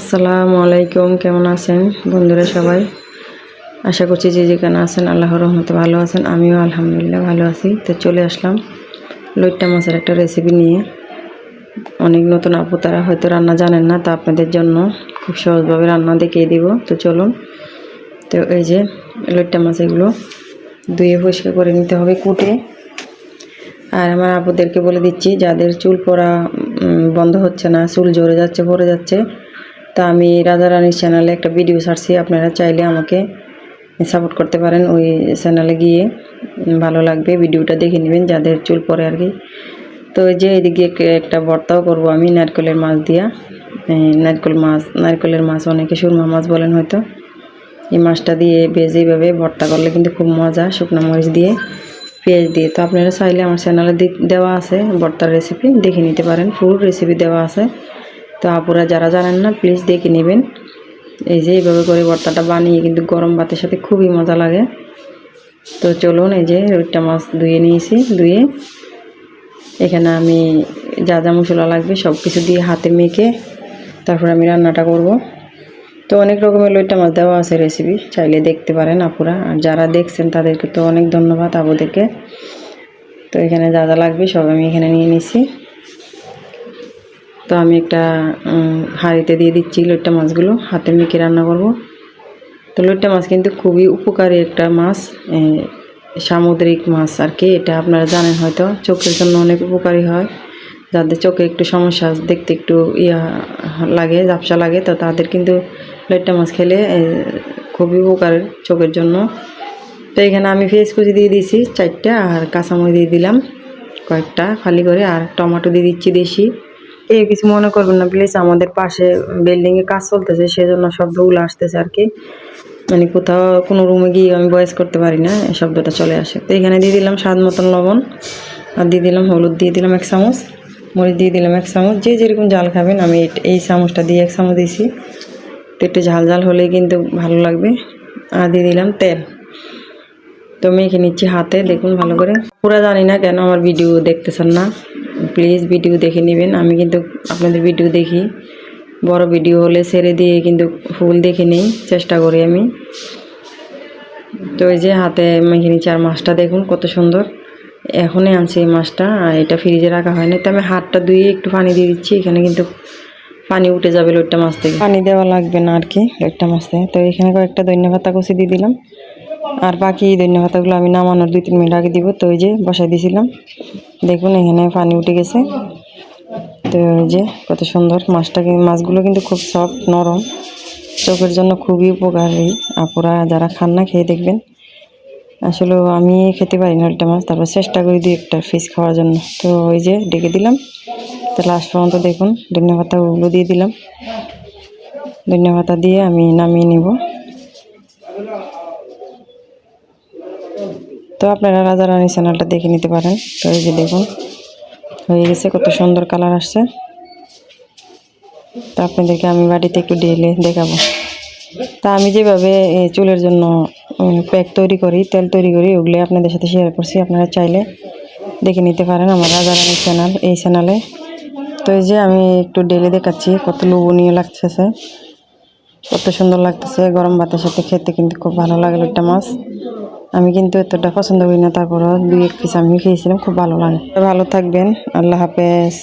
আসসালামু আলাইকুম কেমন আছেন বন্ধুরা সবাই? আশা করছি যে যেখানে আছেন আল্লাহর রহমতে ভালো আছেন আমিও আলহামদুলিল্লাহ ভালো আছি। তো চলে আসলাম লইট্টা মাছের একটা রেসিপি নিয়ে। অনেক নতুন আপু তারা হয়তো রান্না জানেন না তা আপনাদের জন্য খুব সহজভাবে রান্না দেখিয়ে দিব। তো চলুন। তো এই যে লইট্টা মাছ এগুলো ধুয়ে পরিষ্কার করে নিতে হবে কুটে। আর আমার আপুদেরকে বলে দিচ্ছি যাদের চুল উম, বন্ধ হচ্ছে না চুল ঝরে যাচ্ছে পড়ে যাচ্ছে তা আমি রাজা রানীর চ্যানেলে একটা ভিডিও ছাড়ছি, আপনারা চাইলে আমাকে সাপোর্ট করতে পারেন ওই চ্যানেলে গিয়ে। ভালো লাগবে ভিডিওটা দেখে নেবেন, যাদের চুল পড়ে আর কি। তো যে এদিকে একটা ভর্তাও করব আমি, নারকেলের মাছ দিয়া। নারকেল মাছ, নারকেলের মাছ অনেকে সুরমা মাছ বলেন হয়তো। এই মাছটা দিয়ে ভেজে এইভাবে ভর্তা করলে কিন্তু খুব মজা, শুকনো মরিচ দিয়ে, পেঁয়াজ দিয়ে। তো আপনারা চাইলে আমার চ্যানেলে দেওয়া আছে, ভর্তার রেসিপি দেখে নিতে পারেন ফুল রেসিপি দেওয়া আছে। তো আপুরা যারা জানেন না প্লিজ দেখে নেবেন। এই যে এইভাবে করে ভর্তাটা বানিয়ে কিন্তু গরম ভাতের সাথে খুবই মজা লাগে। তো চলুন এই যে রুইটা মাছ ধুয়ে নিয়েছি, ধুয়ে। এখানে আমি যা যা মশলা লাগবে সব কিছু দিয়ে হাতে মেখে তারপর আমি রান্নাটা করব। তো অনেক রকমের লইটা মাছ দেওয়া আছে রেসিপি চাইলে দেখতে পারেন আপুরা। আর যারা দেখছেন, তাদেরকে তো অনেক ধন্যবাদ আপুদেরকে। তো এখানে যা যা লাগবে সব আমি এখানে নিয়ে নিছি। তো আমি একটা হাঁড়িতে দিয়ে দিচ্ছি লইট্টা মাছগুলো। হাতে মেখে রান্না করব। তো লইট্টা মাছ কিন্তু খুবই উপকারী একটা মাছ সামুদ্রিক মাছ আর কি। এটা আপনারা জানেন হয়তো, চোখের জন্য অনেক উপকারী হয়। যাদের চোখে একটু সমস্যা, দেখতে একটু ইয়া লাগে, ঝাপসা লাগে, তো তাদের কিন্তু লইট্টা মাছ খেলে খুবই উপকারের চোখের জন্য। তো এখানে আমি ফেস কুচি দিয়ে দিয়েছি চারটা আর কাঁচামরিচ দিয়ে দিলাম কয়েকটা খালি করে, আর টমেটো দিয়ে দিচ্ছি দেশি। কেউ কিছু মনে করবেন না প্লিজ আমাদের পাশে বিল্ডিংয়ে কাজ চলতেছে, সেজন্য শব্দগুলো আসতেছে আর কি। মানে কোথাও কোনো রুমে গিয়ে আমি বয়স করতে পারি না, এই শব্দটা চলে আসে। তো এখানে দিয়ে দিলাম স্বাদ মতন লবণ, আর দিয়ে দিলাম হলুদ, দিয়ে দিলাম এক চামচ, মরিচ দিয়ে দিলাম এক চামচ, যে যেরকম জাল খাবেন, আমি এই- এই চামচটা দিয়ে এক চামচ দিয়েছি। তো একটু ঝাল ঝাল হলেই কিন্তু ভালো লাগবে। আর দিয়ে দিলাম তেল। তো মেখে নিচ্ছি হাতে, দেখুন ভালো করে। পুরো জানি না কেন আমার ভিডিও দেখতেছেন না। প্লিজ ভিডিও দেখে নেবেন। আমি কিন্তু আপনাদের ভিডিও দেখি। বড় ভিডিও হলে ছেড়ে দিয়ে কিন্তু ফুল দেখে নেই। চেষ্টা করি আমি। তো এই যে হাতে মেখে নিচ্ছি আর মাছটা দেখুন, কত সুন্দর। এখনই আনছি এই মাছটা, আর এটা ফ্রিজে রাখা হয়নি। তো আমি হাতটা ধুয়ে একটু পানি দিয়ে দিচ্ছি। এখানে কিন্তু পানি উঠে যাবে লোটটা মাছ থেকে। পানি দেওয়া লাগবে না আর কি লোটটা মাছ থেকে। তো এখানে কয়েকটা ধনিয়া পাতা কষি দিয়ে দিলাম। আর বাকি ধনিয়া পাতাগুলো আমি নামানোর দুই তিন মিনিট আগে দিব। তো ওই যে বসাই দিয়েছিলাম। দেখুন, এখানে পানি উঠে গেছে। তো ওই যে কত সুন্দর মাছটা কিন্তু মাছগুলো কিন্তু খুব সফট নরম। চোখের জন্য খুবই উপকারী। আপুরা যারা খান না, খেয়ে দেখবেন। আসলে আমি খেতে পারি না একটা মাছ, তারপর চেষ্টা করি দুই একটা ফিস খাওয়ার জন্য। তো ওই যে ডেকে দিলাম। তো লাস্ট পর্যন্ত দেখুন ধনিয়া পাতা ওগুলো দিয়ে দিলাম। ধনিয়া পাতা দিয়ে আমি নামিয়ে নিব। তো আপনারা রাজা রানী চ্যানেলটা দেখে নিতে পারেন। তো এই যে দেখুন, হয়ে গেছে, কত সুন্দর কালার আসছে। তো আপনাদেরকে আমি বাড়িতে একটু ডেলে দেখাবো। তা আমি যেভাবে চুলের জন্য প্যাক তৈরি করি, তেল তৈরি করি, ওগুলো আপনাদের সাথে শেয়ার করছি। আপনারা চাইলে দেখে নিতে পারেন আমার রাজা রানী চ্যানেল এই চ্যানেলে তো এই যে আমি একটু ডেলে দেখাচ্ছি, কত লোভনীয় লাগতেছে। কত সুন্দর লাগতেছে, গরম ভাতের সাথে খেতে কিন্তু খুব ভালো লাগে একটা মাছ। আমি কিন্তু এতটা পছন্দ করি না, তারপরও দুই এক পিস আমি খেয়েছিলাম, খুব ভালো লাগে। ভালো থাকবেন, আল্লাহ হাফেজ।